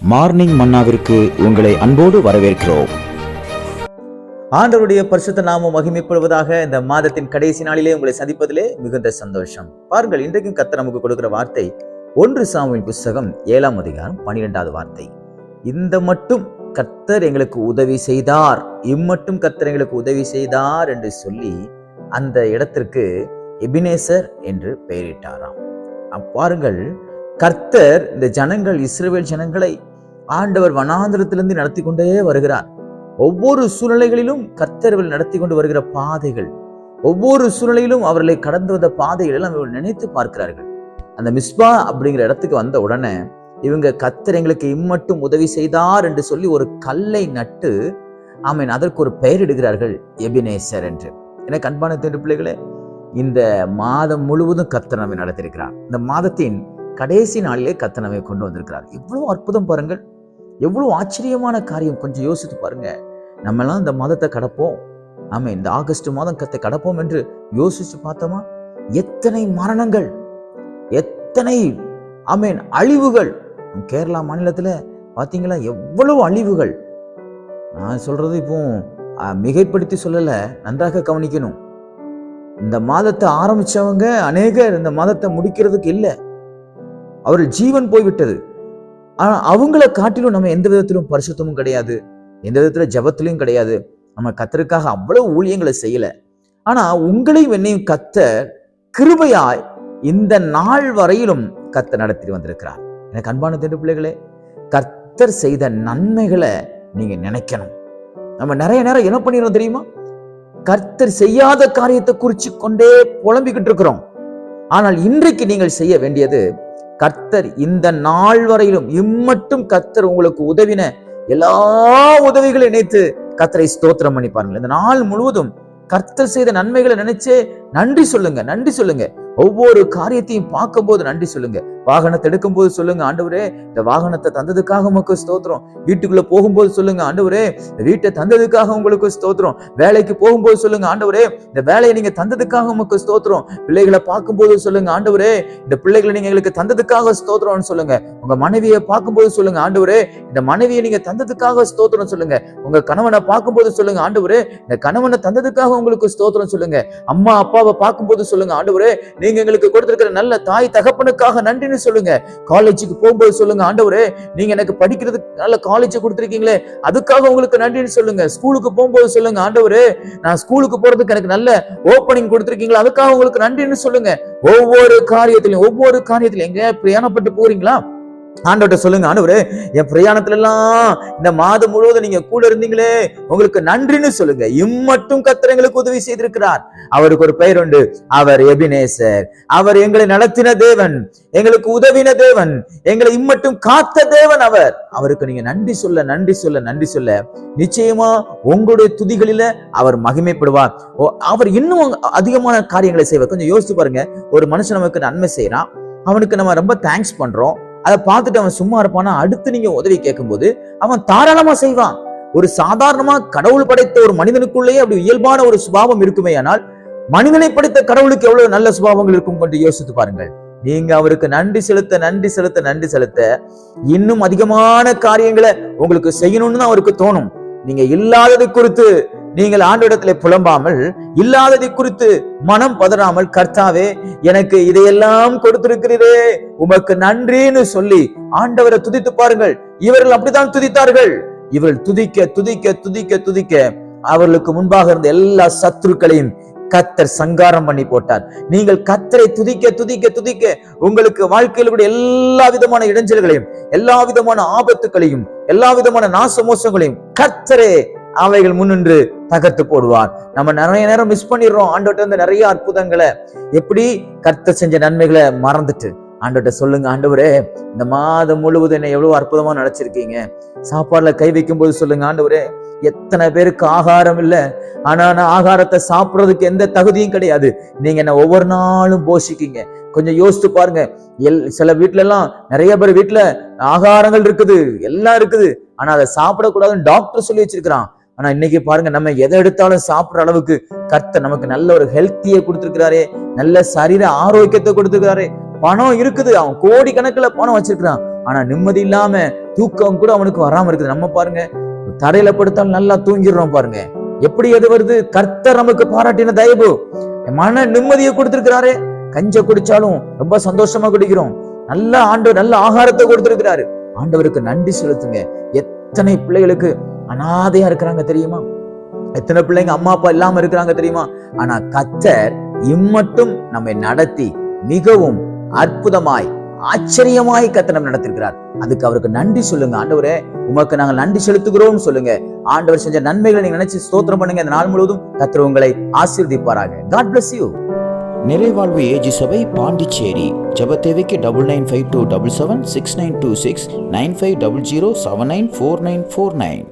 Morning மன்னாவிற்கு உங்களை அன்போடு வரவேற்கிறோம். ஆண்டவருடைய பரிசுத்த நாமம் மகிமைப்படுவதாக இந்த மாதத்தின் கடைசி நாளிலே உங்களை சந்திப்பதிலே மிகுந்த சந்தோஷம். பாருங்கள் இன்றைக்கும் கத்த நமக்கு கொடுக்கிற வார்த்தை ஒன்று சாமுவின் புஸ்தகம் ஏழாம் அதிகாரம் பன்னிரெண்டாவது வார்த்தை. இந்த மட்டும் கர்த்தர் எங்களுக்கு உதவி செய்தார் இம்மட்டும் கர்த்தர் எங்களுக்கு உதவி செய்தார் என்று சொல்லி அந்த இடத்திற்கு எபினேசர் என்று பெயரிட்டாராம். பாருங்கள் கர்த்தர் இந்த ஜனங்கள் இஸ்ரேல் ஜனங்களை ஆண்டவர் வனாந்திரத்திலிருந்து நடத்தி கொண்டே வருகிறார். ஒவ்வொரு சூழ்நிலைகளிலும் கர்த்தர்கள் நடத்தி கொண்டு வருகிற பாதைகள் ஒவ்வொரு சூழ்நிலையிலும் அவர்களை கடந்து வந்த பாதைகள் எல்லாம் இவர்கள் நினைத்து பார்க்கிறார்கள். அந்த மிஸ்பா அப்படிங்கிற இடத்துக்கு வந்த உடனே இவங்க கத்தர் எங்களுக்கு இம்மட்டும் உதவி செய்தார் என்று சொல்லி ஒரு கல்லை நட்டு ஆமீன் அதற்கு ஒரு பெயரிடுகிறார்கள் எபினேசர் என்று. எனக்கு அன்பான திரு பிள்ளைகளே இந்த மாதம் முழுவதும் கர்த்தர் நம்மை நடத்திருக்கிறார் இந்த மாதத்தின் கடைசி நாளிலே கர்த்தர் நம்மை கொண்டு வந்திருக்கிறார். இவ்வளவு அற்புதம் பாருங்கள். எவ்வளோ ஆச்சரியமான காரியம். கொஞ்சம் யோசித்து பாருங்க. நம்மலாம் இந்த மாதத்தை கடப்போம். ஆமா இந்த ஆகஸ்ட் மாதம் கத்தை கடப்போம் என்று யோசிச்சு பார்த்தோமா? எத்தனை மரணங்கள் எத்தனை ஆமேன் அழிவுகள். கேரளா மாநிலத்தில் பார்த்தீங்களா எவ்வளவு அழிவுகள். நான் சொல்றது இப்போ மிகைப்படுத்தி சொல்லலை நன்றாக கவனிக்கணும். இந்த மாதத்தை ஆரம்பிச்சவங்க அநேகர் இந்த மாதத்தை முடிக்கிறதுக்கு இல்லை. அவர்கள் ஜீவன் போய்விட்டது. ஆனால் அவங்கள காட்டிலும் நம்ம எந்த விதத்திலும் பரிசுத்தமும் கிடையாது. எந்த விதத்தில் ஜபத்திலையும் கிடையாது. நம்ம கத்தருக்காக அவ்வளவு ஊழியங்களை செய்யலை. ஆனால் உங்களையும் என்னையும் கத்த கிருபையாய் இந்த நாள் வரையிலும் கத்த நடத்தி வந்திருக்கிறார். எனக்கு அன்பான திண்டு பிள்ளைகளே கர்த்தர் செய்த நன்மைகளை நீங்கள் நினைக்கணும். நம்ம நிறைய நேரம் என்ன பண்ணிடுறோம் தெரியுமா? கர்த்தர் செய்யாத காரியத்தை குறிச்சு கொண்டே புலம்பிக்கிட்டு இருக்கிறோம். ஆனால் இன்றைக்கு நீங்கள் செய்ய வேண்டியது கர்த்தர் இந்த நாள் வரையிலும் இம்மட்டும் கர்த்தர் உங்களுக்கு உதவின எல்லா உதவிகளையும் இணைத்து கர்த்தரை ஸ்தோத்திரம் பண்ணி பாருங்கள். இந்த நாள் முழுவதும் கர்த்தர் செய்த நன்மைகளை நினைச்சே நன்றி சொல்லுங்க நன்றி சொல்லுங்க. ஒவ்வொரு காரியத்தையும் பார்க்கும்போது நன்றி சொல்லுங்க. வாகனத்தை எடுக்கும்போது சொல்லுங்க ஆண்டவரே இந்த வாகனத்தை தந்ததுக்காக உமக்கு ஸ்தோத்திரம். வீட்டுக்குள்ள போகும்போது சொல்லுங்க ஆண்டவரே இந்த வீட்டை தந்ததுக்காக உங்களுக்கு ஸ்தோத்திரம். வேலைக்கு போகும்போது சொல்லுங்க ஆண்டவரே இந்த வேலையை நீங்க தந்ததுக்காக உமக்கு ஸ்தோத்திரம். பிள்ளைகளை பார்க்கும்போது சொல்லுங்க ஆண்டவரே இந்த பிள்ளைகளை நீங்க எங்களுக்கு தந்ததுக்காக ஸ்தோத்திரம்னு சொல்லுங்க. உங்க மனைவியை பார்க்கும்போது சொல்லுங்க ஆண்டவரே இந்த மனைவியை நீங்க தந்ததுக்காக ஸ்தோத்திரம் சொல்லுங்க. உங்க கணவனை பார்க்கும்போது சொல்லுங்க ஆண்டவரே இந்த கணவனை தந்ததுக்காக உங்களுக்கு ஸ்தோத்திரம் சொல்லுங்க. அம்மா அப்பாவை பார்க்கும்போது சொல்லுங்க ஆண்டவரே நீங்க எங்களுக்கு கொடுத்திருக்கிற நல்ல தாய் தகப்பனுக்காக நன்றின்னு சொல்லுங்க. காலேஜுக்கு போகும்போது சொல்லுங்க ஆண்டவரே நீங்க எனக்கு படிக்கிறதுக்கு நல்ல காலேஜ் கொடுத்துருக்கீங்களே அதுக்காக உங்களுக்கு நன்றின்னு சொல்லுங்க. ஸ்கூலுக்கு போகும்போது சொல்லுங்க ஆண்டவரே நான் ஸ்கூலுக்கு போறதுக்கு எனக்கு நல்ல ஓப்பனிங் கொடுத்துருக்கீங்களா அதுக்காக உங்களுக்கு நன்றின்னு சொல்லுங்க. ஒவ்வொரு காரியத்திலையும் ஒவ்வொரு காரியத்திலும் எங்க பிரயாணப்பட்டு போறீங்களா? ஆண்டவர்கிட்ட சொல்லுங்க ஆண்டவரே என் பிரயாணத்துல எல்லாம் இந்த மாதம் முழுவதும் நீங்க கூட இருந்தீங்களே உங்களுக்கு நன்றின்னு சொல்லுங்க. இம்மட்டும் கத்திரங்களுக்கு உதவி செய்திருக்கிறார். அவருக்கு ஒரு பெயர் உண்டு. அவர் எபினேசர். அவர் எங்களை நடத்தின தேவன் எங்களுக்கு உதவின தேவன் எங்களை இம்மட்டும் காத்த தேவன் அவர். அவருக்கு நீங்க நன்றி சொல்ல நன்றி சொல்ல நன்றி சொல்ல. நிச்சயமா உங்களுடைய துதிகளில அவர் மகிமைப்படுவார். ஓ, அவர் இன்னும் அதிகமான காரியங்களை செய்வார். கொஞ்சம் யோசிச்சு பாருங்க. ஒரு மனுஷன் நமக்கு நன்மை செய்யறான் அவனுக்கு நம்ம ரொம்ப தேங்க்ஸ் பண்றோம். அதை பார்த்துட்டு அவன் சும்மா இருப்பானா? அடுத்து நீங்க உதவி கேட்கும்போது அவன் தாராளமா செய்வான். ஒரு சாதாரணமா கடவுள் படைத்த ஒரு மனிதனுக்குள்ளேயே அப்படி இயல்பான ஒரு சுபாவம் இருக்குமே ஆனால் மனிதனை படைத்த கடவுளுக்கு எவ்வளவு நல்ல சுபாவங்கள் இருக்கும் கொண்டு யோசித்து பாருங்கள். நீங்க அவருக்கு நன்றி செலுத்த நன்றி செலுத்த நன்றி செலுத்த இன்னும் அதிகமான காரியங்களை உங்களுக்கு செய்யணும்னு தான் அவருக்கு தோணும். நீங்க இல்லாததை குறித்து நீங்கள் ஆண்டோடத்துல புலம்பாமல் இல்லாததை குறித்து மனம் பதறாமல் கர்த்தாவே எனக்கு இதையெல்லாம் கொடுத்திருக்கிறீரே உமக்கு நன்றின்னு சொல்லி ஆண்டவரை துதித்து பாருங்கள். இவர்கள் அப்படித்தான் துதித்தார்கள். இவர்கள் துதிக்க துதிக்க துதிக்க துதிக்க அவர்களுக்கு முன்பாக இருந்த எல்லா சத்துருக்களையும் கத்தர் சங்காரம் பண்ணி போட்டார். நீங்கள் கத்தரை துதிக்க துதிக்க துதிக்க உங்களுக்கு வாழ்க்கையில் கூட எல்லா விதமான இடைஞ்சல்களையும் எல்லா விதமான ஆபத்துகளையும் எல்லா விதமான நாசமோசங்களையும் கத்தரே அவைகள் முன்னின்று தகர்த்து போடுவார். நம்ம நிறைய நேரம் மிஸ் பண்ணிடுறோம். ஆண்டோட்ட இருந்து நிறைய அற்புதங்களை. எப்படி? கர்த்தர் செஞ்ச நன்மைகளை மறந்துட்டு. ஆண்டோட்ட சொல்லுங்க ஆண்டவரே இந்த மாதம் முழுவதும் என்னை எவ்வளவு அற்புதமா நினைச்சிருக்கீங்க. சாப்பாடுல கை வைக்கும் போது சொல்லுங்க ஆண்டவரே எத்தனை பேருக்கு ஆகாரம் இல்ல? ஆனா நான் ஆகாரத்தை சாப்பிடுறதுக்கு எந்த தகுதியும் கிடையாது. நீங்க என்ன ஒவ்வொரு நாளும் போஷிக்கீங்க. கொஞ்சம் யோசித்து பாருங்க. எல் சில வீட்ல எல்லாம் நிறைய பேர் வீட்ல ஆகாரங்கள் இருக்குது எல்லாம் இருக்குது. ஆனா அதை சாப்பிடக்கூடாதுன்னு டாக்டர் சொல்லி வச்சிருக்கிறான். ஆனா இன்னைக்கு பாருங்க நம்ம எதை எடுத்தாலும் சாப்பிடுற அளவுக்கு கர்த்தர் நமக்கு நல்ல ஒரு ஹெல்த்தியை கொடுத்துருக்கிறாரே. நல்ல சரீர ஆரோக்கியத்தை கொடுத்துருக்கிறாரே. பணம் இருக்குது. அவன் கோடி கணக்குல பணம் வச்சிருக்கிறான். ஆனா நிம்மதி இல்லாம தூக்கம் கூட அவனுக்கு வராம இருக்குது. நம்ம பாருங்க தரையில படுத்தாலும் நல்லா தூங்கிடுறோம் பாருங்க. எப்படி எது வருது? கர்த்தர் நமக்கு பாராட்டின தயவு. மன நிம்மதியை கொடுத்திருக்கிறாரு. கஞ்ச குடிச்சாலும் ரொம்ப சந்தோஷமா குடிக்கிறோம். நல்ல ஆண்டவர் நல்ல ஆகாரத்தை கொடுத்திருக்கிறாரு. ஆண்டவருக்கு நன்றி செலுத்துங்க. எத்தனை பிள்ளைகளுக்கு அனாதையா இருக்கிறாங்க தெரியுமா? எத்தனை பிள்ளைங்க அம்மா அப்பா இல்லாம இருக்கிறாங்க தெரியுமா? ஆனா கத்தர் இம்மட்டும் நம்மை நடத்தி மிகவும் அற்புதமாய் ஆச்சரியமாய் கத்தனம் நடத்திருக்கிறார். அதுக்கு அவருக்கு நன்றி சொல்லுங்க. ஆண்டவரே உமக்கு நாங்கள் நன்றி செலுத்துகிறோம் சொல்லுங்க. ஆண்டவர் செஞ்ச நன்மைகளை நீங்க நினைச்சு ஸ்தோத்திரம் பண்ணுங்க. இந்த நாள் முழுவதும் கத்திர உங்களை ஆசீர்வதிப்பாராக. காட் பிளஸ் யூ நிறைவாழ்வு ஏஜி சபை பாண்டிச்சேரி. ஜெப தேவைக்கு double nine five two double seven six nine two six nine five double zero seven nine four nine four nine